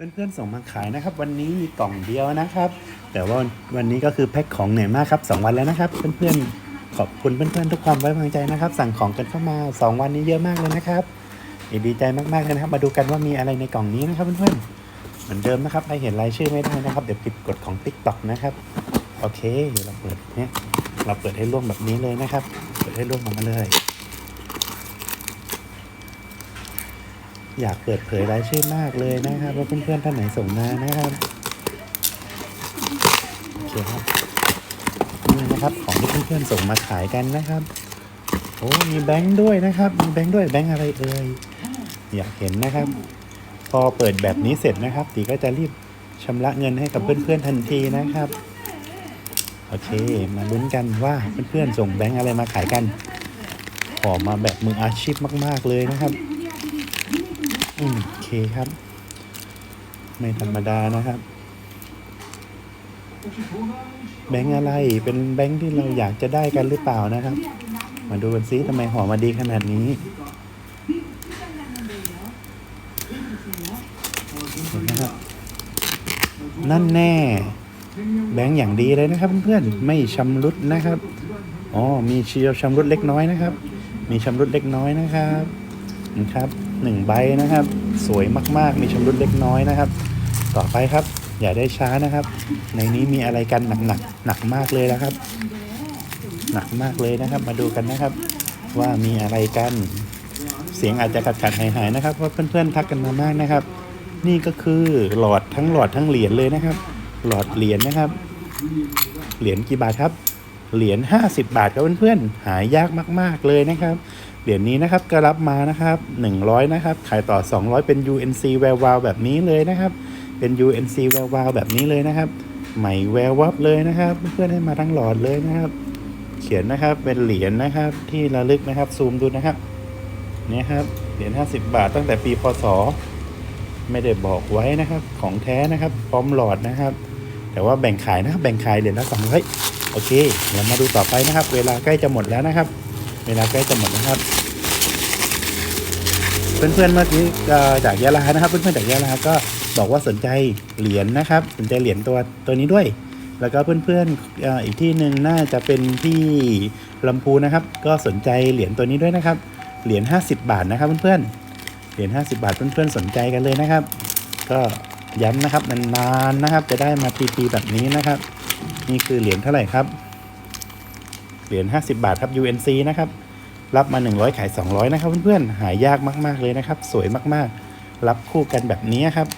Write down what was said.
เพื่อนๆส่งมาขายนะครับ วันนี้มีกล่องเดียวนะครับ แต่ว่าวันนี้ก็คือแพ็คของเหนื่อยมากครับสองวันแล้วนะครับ เพื่อนๆขอบคุณเพื่อนๆทุกความไว้วางใจนะครับ สั่งของกันเข้ามาสองวันนี้เยอะมากเลยนะครับดีใจมากๆเลยนะครับ มาดูกันว่ามีอะไรในกล่องนี้นะครับเพื่อนๆเหมือนเดิมนะครับใครเห็นรายชื่อไม่ได้นะครับเดี๋ยวปิดกฎของ Tik t o อกนะครับโอเคเดี๋ยวเราเปิดเนี่ยเราเปิดให้ร่วมแบบนี้เลยนะครับ เปิดให้ร่วมออกมาเลย อยากเปิดเผยรายชื่อมากเลยนะครับว่าเพื่อนๆท่านไหนส่งมานะครับโอเคครับนี่นะครับของที่เพื่อนๆส่งมาขายกันนะครับโอ้มีแบงค์ด้วยนะครับ มีแบงค์ด้วยแบงค์อะไรเอ่ยอยากเห็นนะครับ พอเปิดแบบนี้เสร็จนะครับตีก็จะรีบชำระเงินให้กับเพื่อนๆทันทีนะครับโอเค มาลุ้นกันว่าเพื่อนๆส่งแบงค์อะไรมาขายกันขอมาแบบมืออาชีพมาก ๆเลยนะครับ อืมโอเคครับ ไม่ธรรมดานะครับ แบงค์อะไรเป็นแบงค์ที่เราอยากจะได้กันหรือเปล่านะครับ มาดูกันซิทำไมห่อมาดีขนาดนี้เห็นไหมครับนั่นแน่ แบงค์อย่างดีเลยนะครับ เพื่อนๆไม่ชำรุดนะครับอ๋อมีเชียวชำรุดเล็กน้อยนะครับ มีชำรุดเล็กน้อยนะครับนะครับ หนึ่งใบนะครับ สวยมากๆ มีชำรุดเล็กน้อยนะครับ ต่อไปครับ อย่าได้ช้านะครับ ในนี้มีอะไรกันหนักๆหนักมากเลยนะครับ หนักมากเลยนะครับ มาดูกันนะครับ ว่ามีอะไรกัน เสียงอาจจะขัดขัดหายหายๆนะครับเพราะเพื่อนๆทักกันมามากนะครับ นี่ก็คือหลอดทั้งหลอดทั้งเหรียญเลยนะครับ หลอดเหรียญนะครับ เหรียญกี่บาทครับ เหรียญ50 บาทครับเพื่อนๆหายากมาก ๆเลยนะครับ เหรียญนี้นะครับก็รับมานะครับ 100 นะครับ ขายต่อ 200 เป็น UNC แวววาวแบบนี้เลยนะครับ เป็น UNC แวววาวแบบนี้เลยนะครับ ใหม่แวววับเลยนะครับ เพื่อนให้มาทั้งหลอดเลยนะครับ เขียนนะครับเป็นเหรียญนะครับ ที่ระลึกนะครับซูมดูนะครับเนี่ยครับเหรียญ50 บาทตั้งแต่ปีพศ ไม่ได้บอกไว้นะครับ ของแท้นะครับ พร้อมหลอดนะครับ แต่ว่าแบ่งขายนะครับ แบ่งขายเหรียญละสองร้อยโอเคเดี๋ยวมาดูต่อไปนะครับ เวลาใกล้จะหมดแล้วนะครับ เวลาใกล้จะหมดนะครับ เพื่อนๆเมื่อกี้จากยะลานะครับ เพื่อนๆจากยะลาก็บอกว่าสนใจเหรียญนะครับ สนใจเหรียญตัวตัวนี้ด้วย แล้วก็เพื่อนๆอ่ออีกที่หนึ่งน่าจะเป็นที่ลำพูนนะครับ ก็สนใจเหรียญตัวนี้ด้วยนะครับ เหรียญ50 บาทนะครับเพื่อนๆเหรียญ50 บาทเพื่อนๆสนใจกันเลยนะครับ ก็ย้ำนะครับนานๆนะครับ จะได้มาทีๆแบบนี้นะครับ นี่คือเหรียญเท่าไหร่ครับ เหรียญ50 บาทครับ UNC นะครับ รับมา 100 ขาย 200 นะครับเพื่อนๆ หายากมากๆเลยนะครับ สวยมากๆ รับคู่กันแบบนี้ครับ